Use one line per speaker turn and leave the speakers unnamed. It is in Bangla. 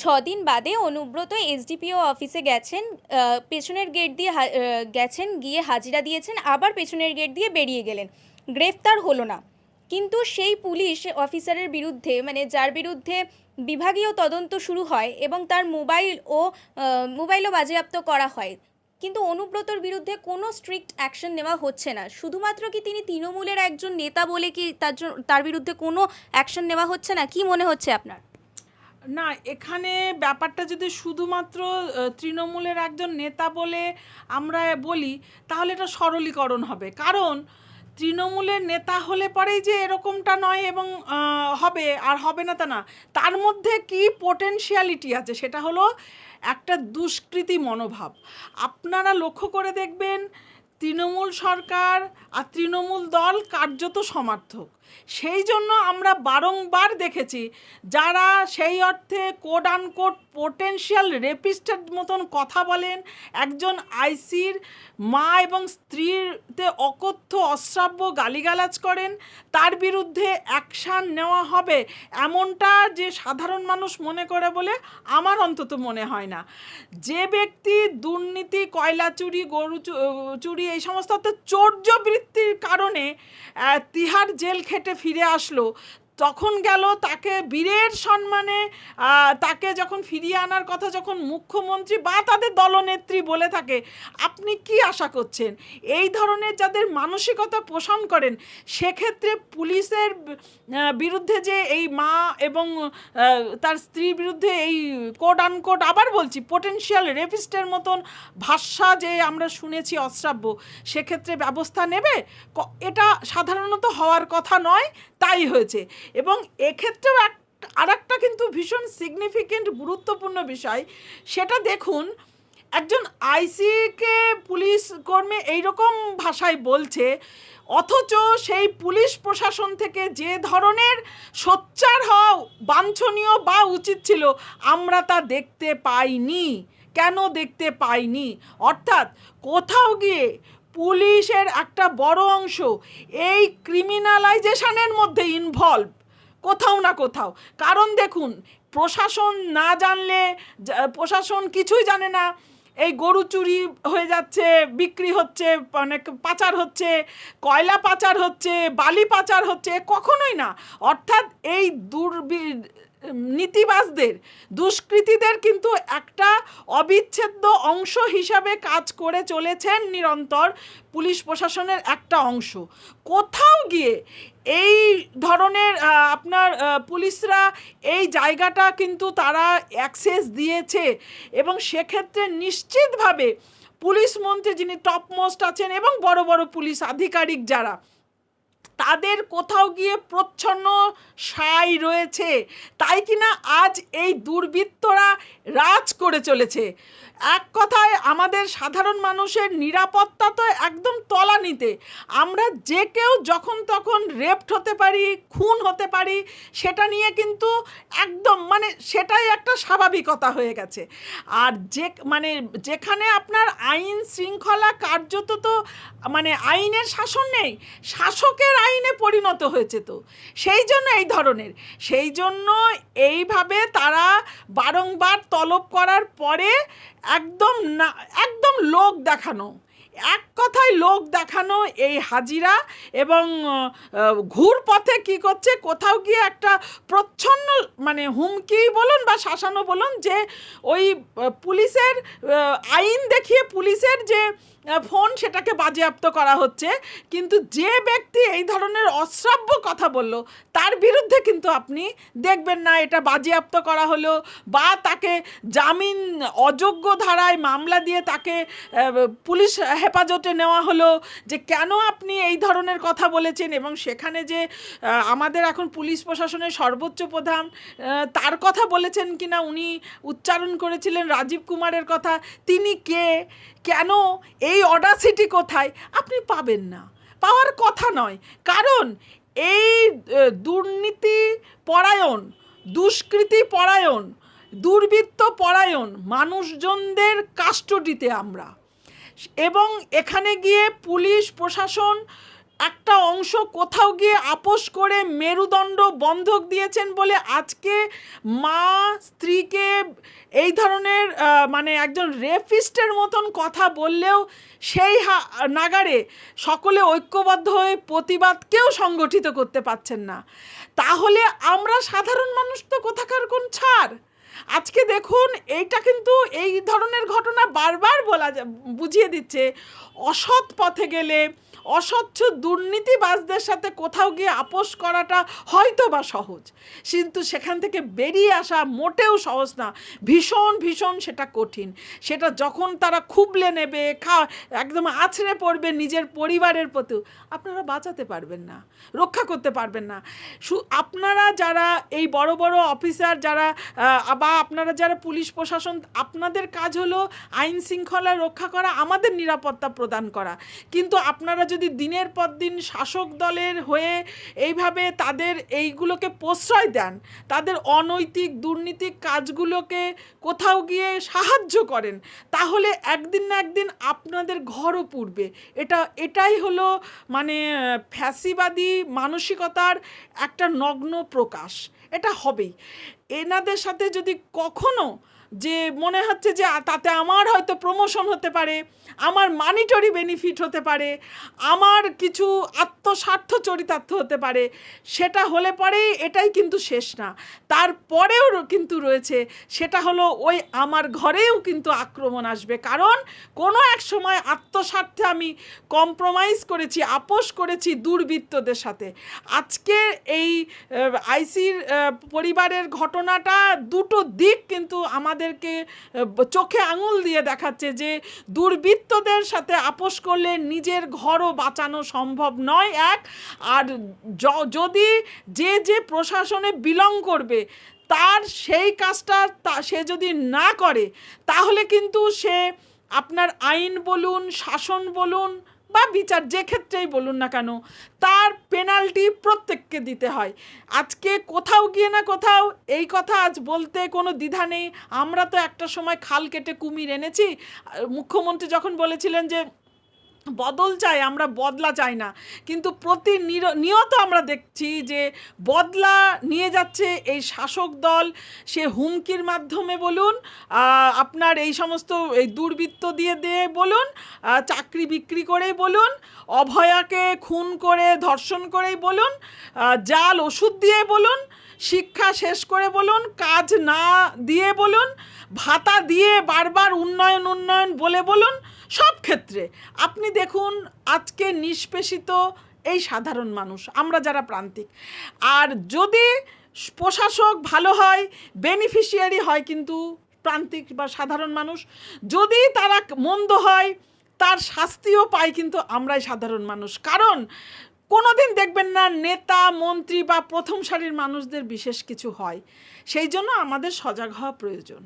ছদিন বাদে অনুব্রত এসডিপিও অফিসে গেছেন পেছনের গেট দিয়ে গেছেন, গিয়ে হাজিরা দিয়েছেন, আবার পেছনের গেট দিয়ে বেরিয়ে গেলেন। গ্রেফতার হলো না। কিন্তু সেই পুলিশ অফিসারের বিরুদ্ধে মানে যার বিরুদ্ধে বিভাগীয় তদন্ত শুরু হয় এবং তার মোবাইল ও মোবাইলও বাজেয়াপ্ত করা হয়। কিন্তু অনুব্রতর বিরুদ্ধে কোনো স্ট্রিক্ট অ্যাকশন নেওয়া হচ্ছে না। শুধুমাত্র কি তিনি তৃণমূলের একজন নেতা বলে কি তার তার বিরুদ্ধে কোনো অ্যাকশন নেওয়া হচ্ছে না? কি মনে হচ্ছে আপনার?
না, এখানে ব্যাপারটা যদি শুধুমাত্র তৃণমূলের একজন নেতা বলে আমরা বলি, তাহলে এটা সরলীকরণ হবে। কারণ তৃণমূলের নেতা হলে পরেই যে এরকমটা নয় এবং হবে আর হবে না তা না, তার মধ্যে কি পোটেনশিয়ালিটি আছে সেটা হলো একটা দুষ্কৃতি মনোভাব। আপনারা লক্ষ্য করে দেখবেন, তৃণমূল সরকার আর তৃণমূল দল কার্যত সমর্থক। সেই জন্য আমরা বারংবার দেখেছি যারা সেই অর্থে কোড আনকোড পোটেনশিয়াল রেপিস্টের মতন কথা বলেন, একজন আইসির মা এবং স্ত্রীতে অকথ্য, অশ্রাব্য গালিগালাজ করেন, তার বিরুদ্ধে অ্যাকশান নেওয়া হবে এমনটা যে সাধারণ মানুষ মনে করে বলে আমার অন্তত মনে হয় না। যে ব্যক্তি দুর্নীতি, কয়লা চুরি, গরু চুরি এই সমস্ত চৌর্যবৃত্তির কারণে তিহার জেল খেটে ফিরে আসলো তখন গেল তাকে বীরের সম্মানে তাকে যখন ফিরিয়ে আনার কথা যখন মুখ্যমন্ত্রী বা তাদের দলনেত্রী বলে থাকে, আপনি কি আশা করছেন? এই ধরনের যাদের মানসিকতা পোষণ করেন, সেক্ষেত্রে পুলিশের বিরুদ্ধে যে এই মা এবং তার স্ত্রীর বিরুদ্ধে এই কোট আনকোট আবার বলছি পোটেনশিয়াল রেপিস্টের মতন ভাষা যে আমরা শুনেছি অশ্রাব্য, সেক্ষেত্রে ব্যবস্থা নেবে? এটা সাধারণত হওয়ার কথা নয়, তাই হয়েছে। এবং এক্ষেত্রেও এক আর একটা কিন্তু ভীষণ সিগনিফিকেন্ট গুরুত্বপূর্ণ বিষয়, সেটা দেখুন, একজন আইসিকে পুলিশ কর্মী এইরকম ভাষায় বলছে, অথচ সেই পুলিশ প্রশাসন থেকে যে ধরনের সোচ্চার হওয়া বাঞ্ছনীয় বা উচিত ছিল, আমরা তা দেখতে পাইনি। কেন দেখতে পাইনি? অর্থাৎ কোথাও গিয়ে পুলিশের একটা বড় অংশ এই ক্রিমিনালাইজেশনের মধ্যে ইনভলভ কোথাও না কোথাও। কারণ দেখুন, প্রশাসন না জানলে প্রশাসন কিছুই জানে না। এই গরু চুরি হয়ে যাচ্ছে, বিক্রি হচ্ছে মানে পাচার হচ্ছে, কয়লা পাচার হচ্ছে, বালি পাচার হচ্ছে কখনোই না। অর্থাৎ এই দুর্বি নীতিবাজদের, দুষ্কৃতীদের কিন্তু একটা অবিচ্ছেদ্য অংশ হিসাবে কাজ করে চলেছেন নিরন্তর পুলিশ প্রশাসনের একটা অংশ। কোথাও গিয়ে এই ধরনের আপনার পুলিশরা এই জায়গাটা কিন্তু তারা অ্যাক্সেস দিয়েছে এবং সেক্ষেত্রে নিশ্চিতভাবে পুলিশ মন্ত্রী যিনি টপমোস্ট আছেন এবং বড় বড় পুলিশ আধিকারিক যারা তাদের কোথাও গিয়ে প্রচ্ছন্ন সাই রয়েছে। তাই কিনা আজ এই দুর্বৃত্তরা রাজ করে চলেছে। এক কথায় আমাদের সাধারণ মানুষের নিরাপত্তা তো একদম তলানিতে। আমরা যে কেউ যখন তখন রেপড হতে পারি, খুন হতে পারি, সেটা নিয়ে কিন্তু একদম মানে সেটাই একটা স্বাভাবিকতা হয়ে গেছে। আর যে মানে যেখানে আপনার আইন শৃঙ্খলা কার্যত তো মানে আইনের শাসন নেই, শাসকের আইনে পরিণত হয়েছে তো। সেই জন্য এই ধরনের। সেই জন্য এইভাবে তারা বারংবার তলব করার পরে একদম না, একদম লোক দেখানো। এক কথায় লোক দেখানো এই হাজিরা এবং ঘুর পথে কি করছে, কোথাও গিয়ে একটা প্রচ্ছন্ন মানে হুমকি বলুন বা শাসানো বলুন যে ওই পুলিশের আইন দেখিয়ে পুলিশের যে ফোন সেটাকে বাজেয়াপ্ত করা হচ্ছে, কিন্তু যে ব্যক্তি এই ধরনের অশ্রাব্য কথা বলল, তার বিরুদ্ধে কিন্তু আপনি দেখবেন না এটা বাজেয়াপ্ত করা হলো, বা তাকে জামিন, অযোগ্য ধারায় মামলা দিয়ে তাকে পুলিশ হেফাজতে নেওয়া হলো, যে কেন আপনি এই ধরনের কথা বলেছেন, এবং সেখানে যে আমাদের এখন পুলিশ প্রশাসনের সর্বোচ্চ প্রধান তার কথা বলেছেন কিনা, উনি উচ্চারণ করেছিলেন রাজীব কুমারের কথা, তিনি কে, কেন এই অডাসিটি কোথায়? আপনি পাবেন না। পাওয়ার কথা নয়। কারণ এই দুর্নীতি পরায়ণ, দুষ্কৃতি পরায়ণ, দুর্বৃত্ত পরায়ণ মানুষজনদের কাস্টডিতে আমরা। এবং এখানে গিয়ে পুলিশ, প্রশাসন একটা অংশ কোথাও গিয়ে আপোষ করে মেরুদণ্ড বন্ধক দিয়েছেন বলে আজকে মা স্ত্রীকে এই ধরনের মানে একজন রেপিস্টের মতন কথা বললেও সেই নাগারে সকলে ঐক্যবদ্ধ হয়ে প্রতিবাদকেও সংগঠিত করতে পারছেন না। তাহলে আমরা সাধারণ মানুষ তো কোথাকার কোন ছাড়? আজকে দেখুন, এইটা কিন্তু এই ধরনের ঘটনা বারবার বলা বুঝিয়ে দিচ্ছে। অসৎ পথে গেলে অস্বচ্ছ দুর্নীতিবাজদের সাথে কোথাও গিয়ে আপোষ করাটা হয়তো বা সহজ। কিন্তু সেখান থেকে বেরিয়ে আসা মোটেও সহজ না। ভীষণ ভীষণ সেটা কঠিন। সেটা যখন তারা খুবলে নেবে, খা, একদম আছড়ে পড়বে নিজের পরিবারের প্রতিও আপনারা বাঁচাতে পারবেন না, রক্ষা করতে পারবেন না। সু- আপনারা যারা এই বড় বড় অফিসার, যারা বা আপনারা যারা পুলিশ প্রশাসন, আপনাদের কাজ হলো আইন শৃঙ্খলা রক্ষা করা, আমাদের নিরাপত্তা প্রদান করা। কিন্তু আপনারা যদি দিনের পর দিন শাসক দলের হয়ে এইভাবে তাদের এইগুলোকে প্রশ্রয় দেন, তাদের অনৈতিক দুর্নীতিক কাজগুলোকে কোথাও গিয়ে সাহায্য করেন, তাহলে একদিন না একদিন আপনাদের ঘরও পুড়বে। এটা, এটাই হলো মানে ফ্যাসিবাদী মানসিকতার একটা নগ্ন প্রকাশ। এটা হবেই। এনাদের সাথে যদি কখনো যে মনে হচ্ছে যে তাতে আমার হয়তো প্রমোশন হতে পারে, আমার মানিটরি বেনিফিট হতে পারে, আমার কিছু আত্মস্বার্থ চরিতার্থ হতে পারে, সেটা হলে পরেই এটাই কিন্তু শেষ না। তারপরেও কিন্তু রয়েছে, সেটা হলো ওই আমার ঘরেও কিন্তু আক্রমণ আসবে। কারণ কোনো এক সময় আত্মস্বার্থে আমি কম্প্রোমাইজ করেছি, আপোষ করেছি দুর্বৃত্তদের সাথে। আজকে এই আইসির পরিবারের ঘটনাটা দুটো দিক কিন্তু আমাদেরকে চোখে আঙুল দিয়ে দেখাচ্ছে যে দুর্বৃত্তদের সাথে আপোষ করলে নিজের ঘরও বাঁচানো সম্ভব নয় এক। আর যদি যে যে প্রশাসনে বিলং করবে, তার সেই কাজটা তা, সে যদি না করে, তাহলে কিন্তু সে আপনার আইন বলুন, শাসন বলুন বা বিচার যে ক্ষেত্রেই বলুন না কেন, তার পেনাল্টি প্রত্যেককে দিতে হয়। আজকে কোথাও গিয়ে না কোথাও এই কথা আজ বলতে কোনো দ্বিধা নেই। আমরা তো একটা সময় খাল কেটে কুমির এনেছি। মুখ্যমন্ত্রী যখন বলেছিলেন যে বদল চাই, আমরা বদলা চাই না। কিন্তু প্রতি নিয়ত আমরা দেখছি যে বদলা নিয়ে যাচ্ছে এই শাসক দল। সে হুমকির মাধ্যমে বলুন আপনার এই সমস্ত, এই দুর্বৃত্ত দিয়ে দিয়ে বলুন চাকরি বিক্রি করেই বলুন, অভয়াকে খুন করে, ধর্ষণ করেই বলুন জাল, ওষুধ দিয়ে বলুন, শিক্ষা শেষ করে বলুন, কাজ না দিয়ে বলুন, ভাতা দিয়ে বারবার উন্নয়ন উন্নয়ন বলে বলুন সব ক্ষেত্রে। আপনি দেখুন, আজকে নিষ্পেষিত এই সাধারণ মানুষ, আমরা যারা প্রান্তিক। আর যদি প্রশাসক ভালো হয় বেনিফিশিয়ারি হয় কিন্তু প্রান্তিক বা সাধারণ মানুষ, যদি তারা মন্দ হয়, তার শাস্তিও পাই কিন্তু আমরাই সাধারণ মানুষ। কারণ কোনোদিন দেখবেন না, নেতা, মন্ত্রী বা প্রথম সারির মানুষদের বিশেষ কিছু হয়। সেই জন্য আমাদের সজাগ হওয়া প্রয়োজন।